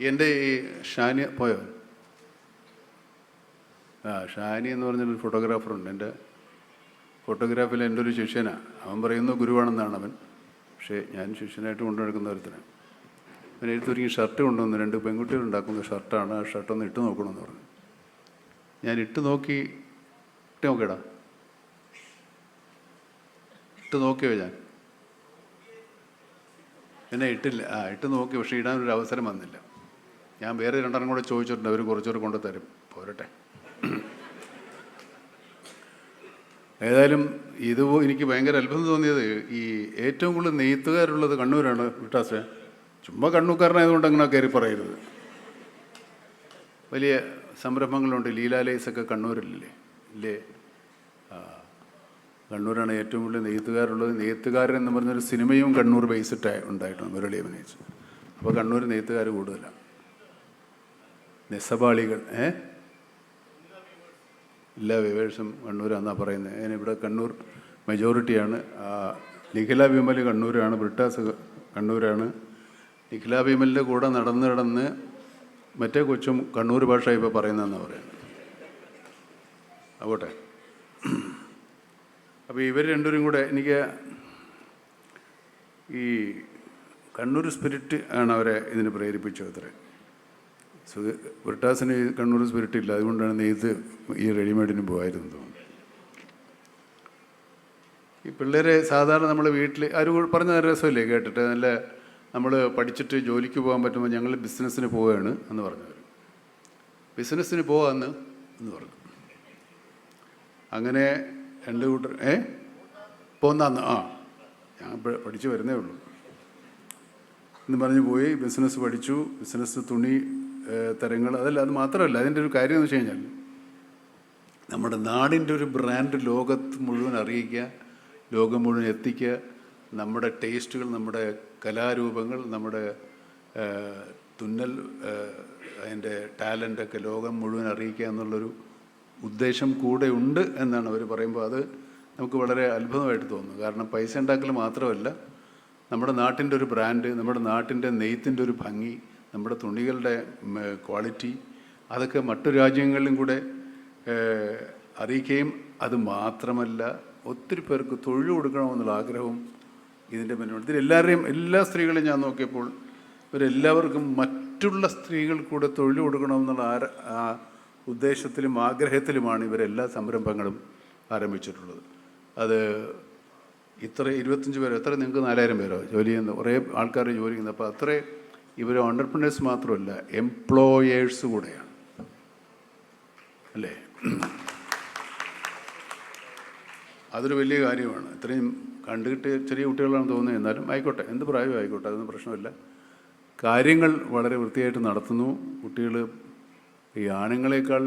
എന്റെ ഈ ഷാനി പോയോ? ആ ഷാനി എന്ന് പറഞ്ഞൊരു ഫോട്ടോഗ്രാഫറുണ്ട് എന്റെ ഫോട്ടോഗ്രാഫിൽ എന്റെ ഒരു ശിഷ്യനാണ് അവൻ പറയുന്നു ഗുരുവാണെന്നാണ് അവൻ. പക്ഷേ ഞാൻ ശിഷ്യനായിട്ട് കൊണ്ടുനടക്കുന്ന ഒരുത്തനാണ് അവൻ എഴുത്തൊരുങ്ങി ഷർട്ട് കൊണ്ടുവന്നു രണ്ട് പെൺകുട്ടികൾ ഉണ്ടാക്കുന്ന ഷർട്ടാണ് ആ ഷർട്ടൊന്ന് ഇട്ട് നോക്കണമെന്ന് പറഞ്ഞു. ഞാൻ ഇട്ട് നോക്കി ഇട്ട് നോക്കിയടാ. ഇട്ട് നോക്കിയോ ഞാൻ? എന്നെ ഇട്ടില്ല. ആ ഇട്ട് നോക്കി. പക്ഷേ ഇടാനൊരു അവസരം വന്നില്ല. ഞാൻ വേറെ രണ്ടെണ്ണം കൂടെ ചോദിച്ചിട്ടുണ്ട് അവർ കുറച്ചുകൂടെ കൊണ്ടു തരും. പോരട്ടെ. ഏതായാലും ഇത് എനിക്ക് ഭയങ്കര അത്ഭുതം തോന്നിയത് ഈ ഏറ്റവും കൂടുതൽ നെയ്ത്തുകാരുള്ളത് കണ്ണൂരാണ് വിട്ടാസേ. ചുമ്മാ കണ്ണൂക്കാരനായതുകൊണ്ട് അങ്ങനെ കയറി പറയരുത്. വലിയ സംരംഭങ്ങളുണ്ട്. ലീലാലേസൊക്കെ കണ്ണൂരിലല്ലേ? ഇല്ലേ? കണ്ണൂരാണ് ഏറ്റവും കൂടുതൽ നെയ്ത്തുകാരുള്ളത്. നെയ്ത്തുകാരൻ എന്ന് പറഞ്ഞൊരു സിനിമയും കണ്ണൂർ ബേസിട്ടായി ഉണ്ടായിട്ടുണ്ട് മുരളി അഭിനയിച്ചു അപ്പോൾ കണ്ണൂർ നെയ്ത്തുകാർ കൂടുതലാണ്. നെസബാളികൾ ഏ? എല്ലാ വിവേഴ്സും കണ്ണൂരാണെന്നാണ് പറയുന്നത് അതിന് ഇവിടെ കണ്ണൂർ മെജോറിറ്റിയാണ് നിഖില വിമൽ കണ്ണൂരാണ് ബ്രിട്ടാസ് കണ്ണൂരാണ്. നിഖില വിമലിന്റെ കൂടെ നടന്ന് നടന്ന് മറ്റേ കൊച്ചും കണ്ണൂർ ഭാഷ ഇപ്പോൾ പറയുന്നതെന്നാണ് പറയുന്നത് ആവട്ടെ. അപ്പോൾ ഇവർ രണ്ടുപേരും കൂടെ എനിക്ക് ഈ കണ്ണൂർ സ്പിരിറ്റ് ആണ് അവരെ ഇതിന് പ്രേരിപ്പിച്ചത് അത്രേ. സുഖ കണ്ണൂർ സ്പിരിറ്റ് ഇല്ല. അതുകൊണ്ടാണ് നെയ്ത്ത് ഈ റെഡിമെയ്ഡിന് പോകായിരുന്നു തോന്നുന്നു ഈ പിള്ളേരെ സാധാരണ നമ്മൾ വീട്ടിൽ ആരും പറഞ്ഞ നല്ല രസമല്ലേ കേട്ടിട്ട്? നല്ല നമ്മൾ പഠിച്ചിട്ട് ജോലിക്ക് പോകാൻ പറ്റുമ്പോൾ ഞങ്ങൾ ബിസിനസ്സിന് പോവുകയാണ് എന്ന് പറഞ്ഞവർ ബിസിനസ്സിന് പോകാമെന്ന് എന്ന് പറഞ്ഞു. അങ്ങനെ രണ്ട് കൂട്ടർ ഏ? പോന്നാന്ന് ആ. ഞാൻ പഠിച്ചു വരുന്നേ ഉള്ളൂ. എന്ന് പറഞ്ഞു പോയി ബിസിനസ് പഠിച്ചു ബിസിനസ് തുണി തരങ്ങൾ അതല്ല അത് മാത്രമല്ല അതിന്റെ ഒരു കാര്യം എന്ന് വെച്ച് കഴിഞ്ഞാൽ നമ്മുടെ നാടിന്റെ ഒരു ബ്രാൻഡ് ലോകത്ത് മുഴുവൻ അറിയിക്കുക ലോകം മുഴുവൻ എത്തിക്കുക നമ്മുടെ ടേസ്റ്റുകൾ നമ്മുടെ കലാരൂപങ്ങൾ നമ്മുടെ തുന്നൽ അതിന്റെ ടാലന്റൊക്കെ ലോകം മുഴുവൻ അറിയിക്കുക എന്നുള്ളൊരു ഉദ്ദേശം കൂടെ ഉണ്ട് എന്നാണ് അവർ പറയുമ്പോൾ അത് നമുക്ക് വളരെ അത്ഭുതമായിട്ട് തോന്നുന്നു. കാരണം പൈസ ഉണ്ടാക്കൽ മാത്രമല്ല നമ്മുടെ നാട്ടിന്റെ ഒരു ബ്രാൻഡ് നമ്മുടെ നാട്ടിന്റെ നെയ്ത്തിന്റെ ഒരു ഭംഗി നമ്മുടെ തുണികളുടെ ക്വാളിറ്റി അതൊക്കെ മറ്റു രാജ്യങ്ങളിലും കൂടെ അറിയിക്കുകയും അത് മാത്രമല്ല ഒത്തിരി പേർക്ക് തൊഴിൽ കൊടുക്കണമെന്നുള്ള ആഗ്രഹവും ഇതിന്റെ പിന്നിലുണ്ട് ഇതിലെല്ലാവരെയും എല്ലാ സ്ത്രീകളെയും ഞാൻ നോക്കിയപ്പോൾ ഇവരെല്ലാവർക്കും മറ്റുള്ള സ്ത്രീകൾ കൂടെ തൊഴിൽ കൊടുക്കണമെന്നുള്ള ആ ഉദ്ദേശത്തിലും ആഗ്രഹത്തിലുമാണ് ഇവരെല്ലാ സംരംഭങ്ങളും ആരംഭിച്ചിട്ടുള്ളത്. അത് ഇത്ര ഇരുപത്തഞ്ച് പേരോ എത്ര നിങ്ങൾക്ക് നാലായിരം പേരോ ജോലി ചെയ്യുന്ന കുറേ ആൾക്കാർ ജോലി ചെയ്യുന്നത് അപ്പോൾ അത്രേ ഇവർ ഓണ്ടർപ്രണേഴ്സ് മാത്രമല്ല എംപ്ലോയേഴ്സ് കൂടെയാണ്. അല്ലേ? അതൊരു വലിയ കാര്യമാണ്. ഇത്രയും കണ്ടിട്ട് ചെറിയ കുട്ടികളാണ് തോന്നുന്നത് എന്നാലും ആയിക്കോട്ടെ എന്ത് പ്രായവും ആയിക്കോട്ടെ അതൊന്നും പ്രശ്നമില്ല. കാര്യങ്ങൾ വളരെ വൃത്തിയായിട്ട് നടത്തുന്നു. കുട്ടികൾ ഈ ആണുങ്ങളെക്കാൾ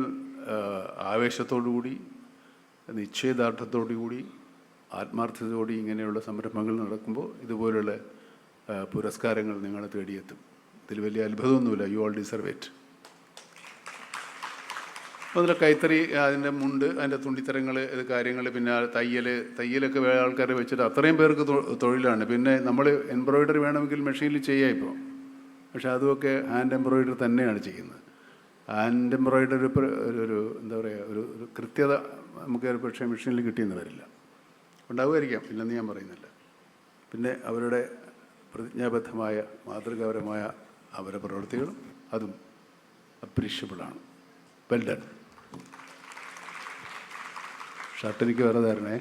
ആവേശത്തോടു കൂടി നിശ്ചയദാർഢ്യത്തോടു കൂടി ആത്മാർത്ഥതയോടെ ഇങ്ങനെയുള്ള സംരംഭങ്ങൾ നടക്കുമ്പോൾ ഇതുപോലുള്ള പുരസ്കാരങ്ങൾ നിങ്ങളെ തേടിയെത്തും. ഇതിൽ വലിയ അത്ഭുതമൊന്നുമില്ല. യു ഓൾ ഡിസർവ് ഇറ്റ് അതിൽ കൈത്തറി അതിന്റെ മുണ്ട് അതിന്റെ തുണ്ടിത്തരങ്ങൾ ഇത് കാര്യങ്ങൾ പിന്നെ തയ്യൽ തയ്യലൊക്കെ ആൾക്കാരെ വെച്ചിട്ട് അത്രയും പേർക്ക് തൊഴിലാണ്. പിന്നെ നമ്മൾ എംബ്രോയിഡറി വേണമെങ്കിൽ മെഷീനിൽ ചെയ്യാം ഇപ്പോൾ പക്ഷേ അതുമൊക്കെ ഹാൻഡ് എംബ്രോയിഡറി തന്നെയാണ് ചെയ്യുന്നത്. ഹാൻഡ് എംബ്രോയിഡറി ഒരു എന്താ പറയുക ഒരു ഒരു കൃത്യത നമുക്ക് പക്ഷേ മെഷീനിൽ കിട്ടിയെന്ന് വരില്ല. ഉണ്ടാവുമായിരിക്കാം. ഇല്ലെന്ന് ഞാൻ പറയുന്നില്ല. പിന്നെ അവരുടെ പ്രതിജ്ഞാബദ്ധമായ മാതൃകാപരമായ അവരുടെ പ്രവൃത്തികളും അതും അപ്രീഷ്യബിളാണ് വെൽ ഡൺ ഷർട്ട് എനിക്ക് വേറെ തരണേ.